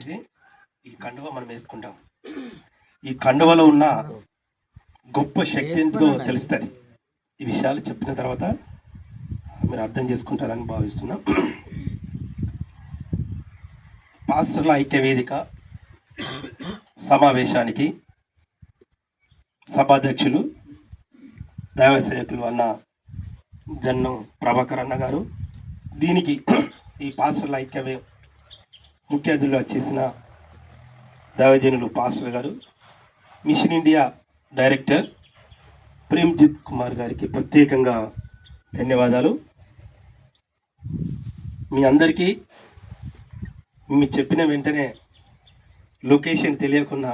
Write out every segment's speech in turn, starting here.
ఇది ఈ కండువ మనం వేసుకుంటాం. ఈ కండువలో ఉన్న గొప్ప శక్తి ఏంటో తెలుస్తుంది. ఈ విషయాలు చెప్పిన తర్వాత మీరు అర్థం చేసుకుంటారని భావిస్తున్నా. పాస్టర్ల ఐక్య వేదిక సమావేశానికి సభాధ్యక్షులు దైవ సేవకులు అన్న జన్నం ప్రభాకర్ అన్న గారు. దీనికి ఈ పాస్టర్ల ఐక్య ముఖ్య అతిథులుగా చేసిన దైవజనులు పాస్టర్ గారు mission India director Premjit Kumar గారికి ప్రత్యేకంగా ధన్యవాదాలు. మీ అందరికీ మీ చెప్పిన వెంటనే లొకేషన్ తెలియకున్నా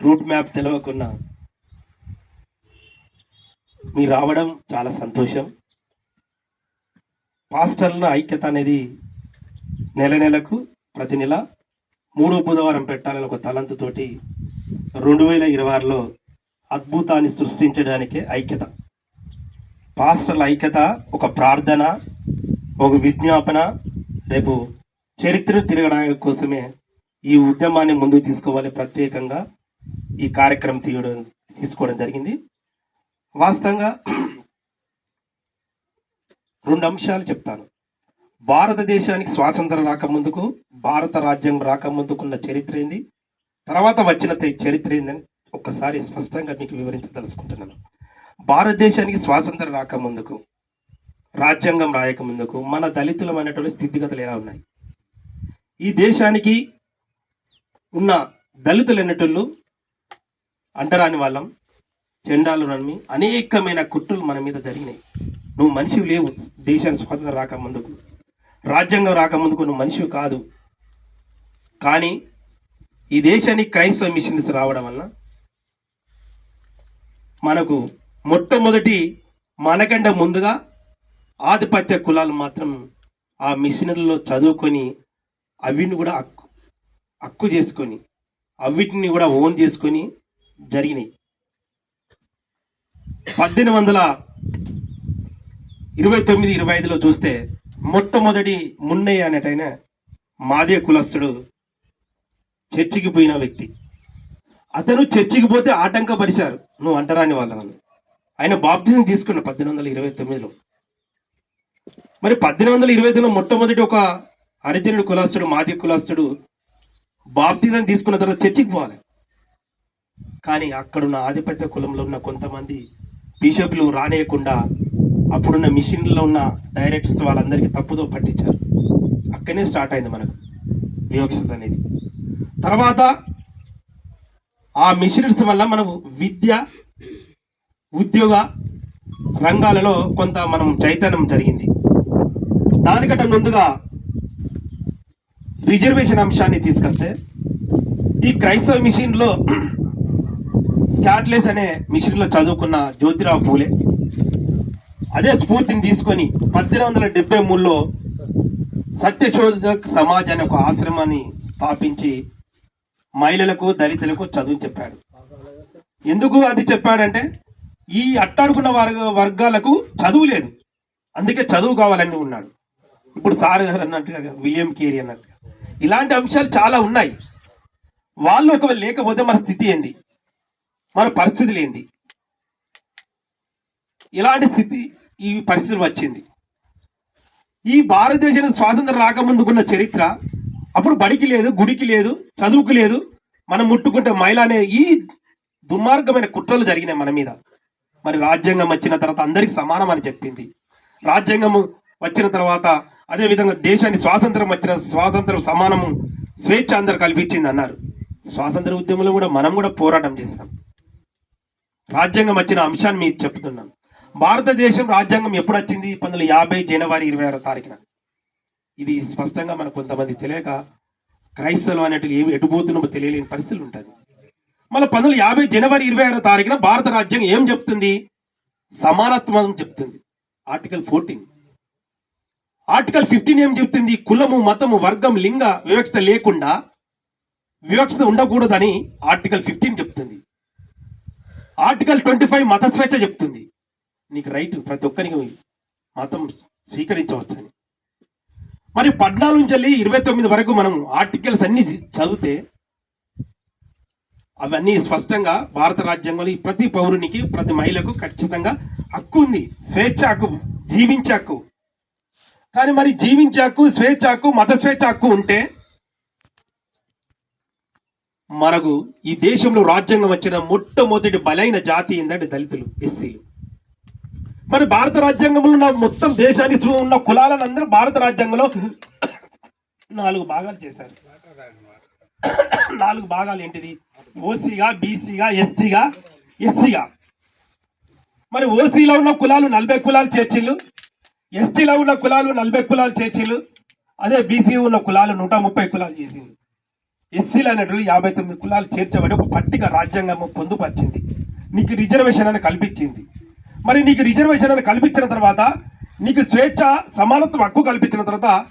రూట్ మ్యాప్ తెలియకున్నా మీరు రావడం చాలా సంతోషం. పాస్టర్ల ఐక్యత అనేది నెల నెలకు ప్రతి నెల మూడో బుధవారం పెట్టాలని ఒక తలంతుతోటి రెండు వేల ఇరవై ఆరులో అద్భుతాన్ని సృష్టించడానికే ఐక్యత. పాస్టర్ల ఐక్యత ఒక ప్రార్థన ఒక విజ్ఞాపన రేపు చరిత్ర తిరగడానికి కోసమే ఈ ఉద్యమాన్ని ముందుకు తీసుకోవాలి. ప్రత్యేకంగా ఈ కార్యక్రమం తీయడం తీసుకోవడం జరిగింది. వాస్తవంగా రెండు అంశాలు చెప్తాను. భారతదేశానికి స్వాతంత్రం రాకముందుకు భారత రాజ్యం రాకముందుకున్న చరిత్ర ఏంది? తర్వాత వచ్చిన చరిత్ర ఏందని ఒక్కసారి స్పష్టంగా మీకు వివరించదలుచుకుంటున్నాను. భారతదేశానికి స్వాతంత్రం రాకముందుకు రాజ్యాంగం రాయకముందుకు మన దళితులమైనటువంటి స్థితిగతులు ఎలా ఉన్నాయి? ఈ దేశానికి ఉన్న దళితులు అనేటోళ్ళు అంటరాని వాళ్ళం జెండాలు నమ్మి అనేకమైన కుట్రలు మన మీద జరిగినాయి. నువ్వు మనిషివి లేవు. దేశానికి స్వాతంత్రం రాకముందుకు. రాజ్యాంగం రాకముందుకు నువ్వు మనిషి కాదు. కానీ ఈ దేశానికి క్రైస్తవ మిషన్స్ రావడం వల్ల మనకు మొట్టమొదటి మనకంటే ముందుగా ఆధిపత్య కులాలు మాత్రం ఆ మిషనరీలో చదువుకొని అవిని కూడా హక్కు హక్కు చేసుకొని అవిటిని కూడా ఓన్ చేసుకొని జరిగినాయి. పద్దెనిమిది వందల ఇరవై తొమ్మిది ఇరవై ఐదులో చూస్తే మొట్టమొదటి మున్నయ్య అనేటైన మాదే కులస్తుడు చర్చికి పోయిన వ్యక్తి. అతను చర్చికి పోతే ఆటంకపరిచారు. నువ్వు అంటరాని వాళ్ళు ఆయన బాప్తిజం తీసుకున్న పద్దెనిమిది వందల ఇరవై తొమ్మిదిలో. మరి పద్దెనిమిది వందల ఇరవై తొమ్మిదిలో మొట్టమొదటి ఒక హరిజనుడు కులాస్తుడు మాది కులాస్తుడు బాప్తిజం తీసుకున్న తర్వాత చర్చికి పోవాలి. కానీ అక్కడున్న ఆధిపత్య కులంలో ఉన్న కొంతమంది బిషప్లు రానేయకుండా అప్పుడున్న మిషన్లో ఉన్న డైరెక్టర్స్ వాళ్ళందరికీ తప్పుదో పట్టించారు. అక్కడనే స్టార్ట్ అయింది మనకు వివక్షత అనేది. తర్వాత ఆ మిషనరీస్ వల్ల మనం విద్య ఉద్యోగ రంగాలలో కొంత మనం చైతన్యం జరిగింది. దానికంటే ముందుగా రిజర్వేషన్ అంశాన్ని తీసుకొస్తే ఈ క్రైస్తవ మిషన్లో స్కాట్లెస్ అనే మిషన్లో చదువుకున్న జ్యోతిరావు పూలే అదే స్ఫూర్తిని తీసుకొని పద్దెనిమిది వందల డెబ్బై మూడులో సత్యశోధక్ సమాజ్ అనే ఒక ఆశ్రమాన్ని స్థాపించి మహిళలకు దళితులకు చదువు చెప్పాడు. ఎందుకు అది చెప్పాడంటే ఈ అట్టాడుకున్న వర్గ వర్గాలకు చదువు లేదు. అందుకే చదువు కావాలని ఉన్నాడు. ఇప్పుడు సార్ గారు అన్నట్టుగా విలియం కేరీ అన్నట్టుగా. ఇలాంటి అంశాలు చాలా ఉన్నాయి. వాళ్ళు ఒకవేళ లేకపోతే మన స్థితి ఏంది? మన పరిస్థితులు ఏంది? ఇలాంటి స్థితి ఈ పరిస్థితి వచ్చింది. ఈ భారతదేశానికి స్వాతంత్రం రాకముందుకున్న చరిత్ర అప్పుడు బడికి లేదు గుడికి లేదు చదువుకు లేదు. మనం ముట్టుకుంటే మహిళ అనే ఈ దుర్మార్గమైన కుట్రలు జరిగినాయి మన మీద. మరి రాజ్యాంగం వచ్చిన తర్వాత అందరికి సమానం అని చెప్పింది. రాజ్యాంగము వచ్చిన తర్వాత అదే విధంగా దేశానికి స్వాతంత్రం వచ్చిన స్వాతంత్రం సమానము స్వేచ్ఛ అందరు కల్పించింది అన్నారు. స్వాతంత్ర ఉద్యమంలో కూడా మనం కూడా పోరాటం చేశాం. రాజ్యాంగం వచ్చిన అంశాన్ని మీకు చెప్తున్నాను. భారతదేశం రాజ్యాంగం ఎప్పుడు వచ్చింది? పంతొమ్మిది యాభై జనవరి ఇరవై ఆరో తారీఖున. ఇది స్పష్టంగా మనకు కొంతమంది తెలియక క్రైస్తవులు అనేటివి ఏమి ఎటుపోతున్నామో తెలియలేని పరిస్థితులు ఉంటుంది మళ్ళీ పంతొమ్మిది యాభై జనవరి ఇరవై ఆరో తారీఖున భారత రాజ్యాంగం ఏం చెప్తుంది? సమానత్వం చెప్తుంది. Article fourteen. ఆర్టికల్ ఫిఫ్టీన్ ఏం చెప్తుంది? కులము మతము వర్గం లింగ వివక్షత లేకుండా వివక్షత ఉండకూడదని ఆర్టికల్ ఫిఫ్టీన్ చెప్తుంది. ఆర్టికల్ ట్వంటీ ఫైవ్ మత స్వేచ్ఛ చెప్తుంది. నీకు రైట్ ప్రతి ఒక్కరికి మతం స్వీకరించవచ్చని. మరి పద్నాలుగు నుంచి వెళ్ళి ఇరవై తొమ్మిది వరకు మనం ఆర్టికల్స్ అన్ని చదివితే అవన్నీ స్పష్టంగా భారత రాజ్యాంగంలో ఈ ప్రతి పౌరునికి ప్రతి మహిళకు ఖచ్చితంగా హక్కు ఉంది. స్వేచ్ఛ హక్కు జీవించే హక్కు కానీ మరి జీవించే హక్కు స్వేచ్ఛ హక్కు మత స్వేచ్ఛ హక్కు ఉంటే మనకు ఈ దేశంలో రాజ్యాంగం వచ్చిన మొట్టమొదటి బలైన జాతి ఏంటంటే దళితులు ఎస్సీలు. మరి భారత రాజ్యాంగంలో ఉన్న మొత్తం దేశానికి ఉన్న కులాలను అందరూ భారత రాజ్యాంగంలో నాలుగు భాగాలు చేశారు. నాలుగు భాగాలు ఏంటిది? ఓసీగా బీసీగా ఎస్టీగా ఎస్సీగా మరి ఓసీలో ఉన్న కులాలు నలభై కులాలు చేర్చిళ్ళు ఎస్టీలో ఉన్న కులాలు నలభై కులాలు చేర్చిళ్ళు అదే బీసీ ఉన్న కులాలు నూట ముప్పై కులాలు చేసింది ఎస్సీలు అనేటువంటి యాభై తొమ్మిది కులాలు చేర్చబడి ఒక పట్టిక రాజ్యాంగం పొందుపరిచింది. నీకు రిజర్వేషన్ అని కల్పించింది. మరి నీకు రిజర్వేషన్ అని కల్పించిన తర్వాత నీకు స్వేచ్ఛ సమానత్వం హక్కు కల్పించిన తర్వాత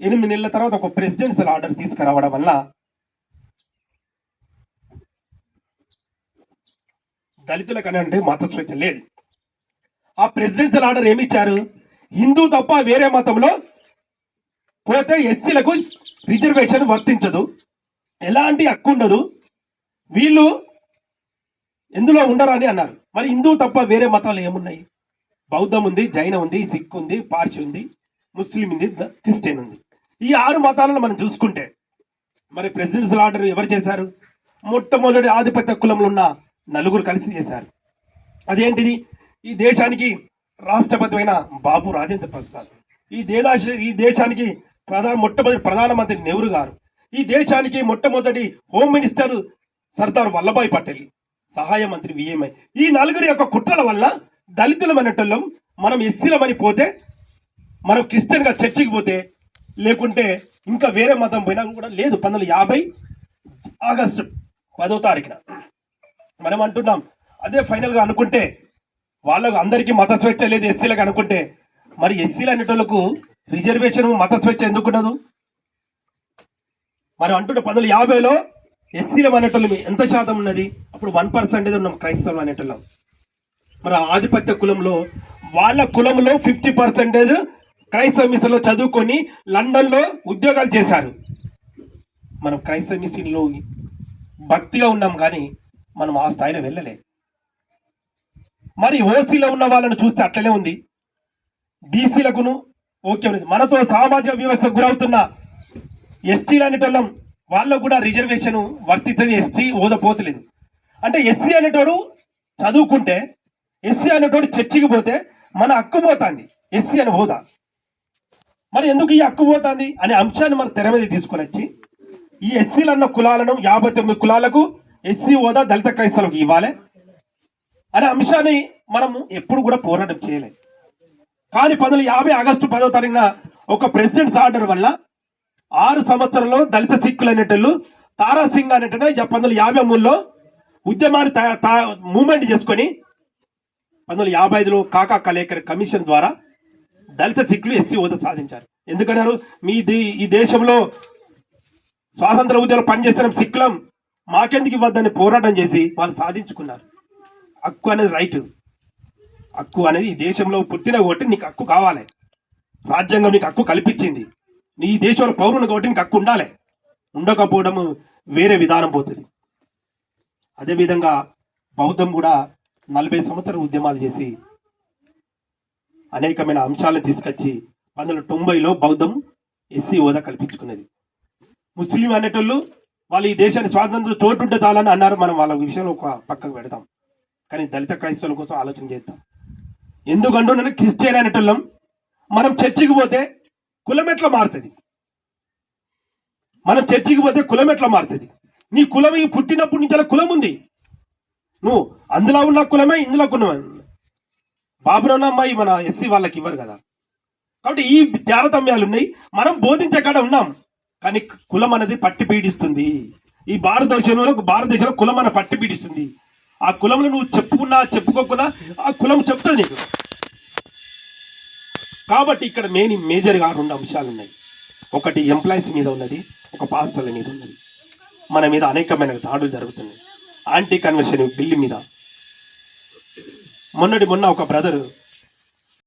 ఎనిమిది నెలల తర్వాత ఒక ప్రెసిడెన్షియల్ ఆర్డర్ తీసుకురావడం వల్ల దళితులకు అని అంటే మత స్వేచ్ఛ లేదు. ఆ ప్రెసిడెన్షియల్ ఆర్డర్ ఏమి ఇచ్చారు? హిందూ తప్ప వేరే మతంలో పోతే ఎస్సీలకు రిజర్వేషన్ వర్తించదు. ఎలాంటి హక్కు ఉండదు. వీళ్ళు ఎందులో ఉండరని అన్నారు. మరి హిందూ తప్ప వేరే మతాలు ఏమున్నాయి? బౌద్ధం ఉంది జైన ఉంది సిక్ ఉంది పార్చి ఉంది ముస్లిం ఉంది ద- క్రిస్టియన్ ఉంది. ఈ ఆరు మతాలను మనం చూసుకుంటే మరి ప్రెసిడెన్షియల్ ఆర్డర్ ఎవరు చేశారు? మొట్టమొదటి ఆధిపత్య కులంలో ఉన్న నలుగురు కలిసి చేశారు. అదేంటిది? ఈ దేశానికి రాష్ట్రపతి అయిన బాబు రాజేంద్ర ప్రసాద్. ఈ దేదాశ ఈ దేశానికి ప్రధాన మొట్టమొదటి ప్రధానమంత్రి నెహ్రూ గారు. ఈ దేశానికి మొట్టమొదటి హోమ్ మినిస్టర్ సర్దార్ వల్లభాయ్ పటేల్. సహాయ మంత్రి విఎంఐ. ఈ నలుగురి యొక్క కుట్రల వల్ల దళితులం అనేటోళ్ళం మనం ఎస్సీలమని పోతే మనం క్రిస్టియన్గా చర్చికి పోతే లేకుంటే ఇంకా వేరే మతం పోయినా కూడా లేదు. పంతొమ్మిది యాభై ఆగస్టు పదో తారీఖున మనం అంటున్నాం. అదే ఫైనల్గా అనుకుంటే వాళ్ళకు అందరికీ మత స్వేచ్ఛ లేదు ఎస్సీలకు అనుకుంటే. మరి ఎస్సీలు అనేటోళ్ళకు రిజర్వేషన్ మత స్వేచ్ఛ ఎందుకు ఉండదు? మనం అంటుంటే పంతొమ్మిది యాభైలో ఎస్సీలం అనేటోళ్ళం ఎంత శాతం ఉన్నది? అప్పుడు వన్ పర్సెంటేజ్ ఉన్నాం? క్రైస్తవం అనేటోళ్ళం. మరి ఆధిపత్య కులంలో వాళ్ళ కులంలో ఫిఫ్టీ పర్సెంటేజ్ క్రైస్తవ మిషన్లో చదువుకొని లండన్లో ఉద్యోగాలు చేశారు. మనం క్రైస్తవ మిషన్లో భక్తిగా ఉన్నాం కానీ మనం ఆ స్థాయిలో వెళ్ళలే. మరి ఓసీలో ఉన్న వాళ్ళని చూస్తే అట్లనే ఉంది. బీసీలకును ఓకే మనతో సామాజిక వ్యవస్థకు గురవుతున్న ఎస్టీలు అనేటోళ్ళం వాళ్ళకు కూడా రిజర్వేషన్ వర్తించని ఎస్సీ ఓదపోతలేదు పోతలేదు అంటే ఎస్సీ అనేటోడు చదువుకుంటే ఎస్సీ అనేటోడు చర్చికి పోతే మన హక్కు పోతాంది. ఎస్సీ అని హోదా. మరి ఎందుకు ఈ హక్కు పోతుంది? అనే అంశాన్ని మనం తెర మీద తీసుకుని వచ్చి ఈ ఎస్సీలు అన్న కులాలను యాభై తొమ్మిది కులాలకు ఎస్సీ హోదా దళిత క్రైస్తవులకు ఇవ్వాలి అనే అంశాన్ని మనము ఎప్పుడు కూడా పోరాటం చేయలేదు. కానీ పంతొమ్మిది యాభై ఆగస్టు పదో తారీఖున ఒక ప్రెసిడెంట్స్ ఆర్డర్ వల్ల ఆరు సంవత్సరంలో దళిత సిక్కులు అనేటోళ్ళు తారాసింగ్ సింగ్ అనేటోళ్ళు పంతొమ్మిది యాభై మూడులో ఉద్యమాన్ని మూమెంట్ తా- చేసుకొని పంతొమ్మిది యాభై ఐదులో కాకా కలేకర్ కమిషన్ ద్వారా దళిత సిక్కులు ఎస్సీ హోదా సాధించారు. ఎందుకన్నారు? మీ ఈ దేశంలో స్వాతంత్ర ఉద్యమంలో పనిచేసిన సిక్కులం మాకెందుకు ఇవ్వద్దని పోరాటం చేసి వాళ్ళు సాధించుకున్నారు. హక్కు అనేది రైట్. హక్కు అనేది ఈ దేశంలో పుట్టిన కాబట్టి నీకు హక్కు కావాలి. రాజ్యాంగం నీకు హక్కు కల్పించింది. నీ దేశంలో పౌరుని కాబట్టి నీకు హక్కు ఉండాలి. ఉండకపోవడం వేరే విధానం పోతుంది. అదేవిధంగా బౌద్ధం కూడా నలభై సంవత్సరాల ఉద్యమాలు చేసి అనేకమైన అంశాలను తీసుకొచ్చి పంతొమ్మిది వందల తొంభైలో బౌద్ధం ఎస్సీ హోదా కల్పించుకున్నది. ముస్లిం అనేటోళ్ళు వాళ్ళు ఈ దేశాన్ని స్వాతంత్రం చోటుంటే చాలని అన్నారు. మనం వాళ్ళ విషయంలో ఒక పక్కకు పెడతాం. కానీ దళిత క్రైస్తవుల కోసం ఆలోచన చేద్దాం. ఎందుకంటూ నన్ను క్రిస్టియన్ అనేటోళ్ళం మనం చర్చికి పోతే కులం ఎట్లా మారుతుంది? మనం చర్చికి పోతే కులం ఎట్లా మారుతుంది? నీ కులం ఈ పుట్టినప్పటి నుంచి అలా కులం ఉంది. నువ్వు అందులో ఉన్న కులమే ఇందులో కులమే. బాబురావు అమ్మాయి మన ఎస్సీ వాళ్ళకి ఇవ్వరు కదా. కాబట్టి ఈ తారతమ్యాలు ఉన్నాయి. మనం బోధించే కాడ ఉన్నాం. కానీ కులం అనేది పట్టి పీడిస్తుంది. ఈ భారతదేశంలో భారతదేశంలో కులం అన్న పట్టి పీడిస్తుంది. ఆ కులంలో నువ్వు చెప్పుకున్నా చెప్పుకోకున్నా ఆ కులం చెప్తుంది నీకు. కాబట్టి ఇక్కడ మెయిన్ మేజర్గా రెండు అంశాలు ఉన్నాయి. ఒకటి ఎంప్లాయీస్ మీద ఉన్నది ఒక పాస్టర్ల మీద ఉన్నది. మన మీద అనేకమైన దాడులు జరుగుతున్నాయి. యాంటీ కన్వర్షన్ బిల్లు మీద. మొన్నటి మొన్న ఒక బ్రదర్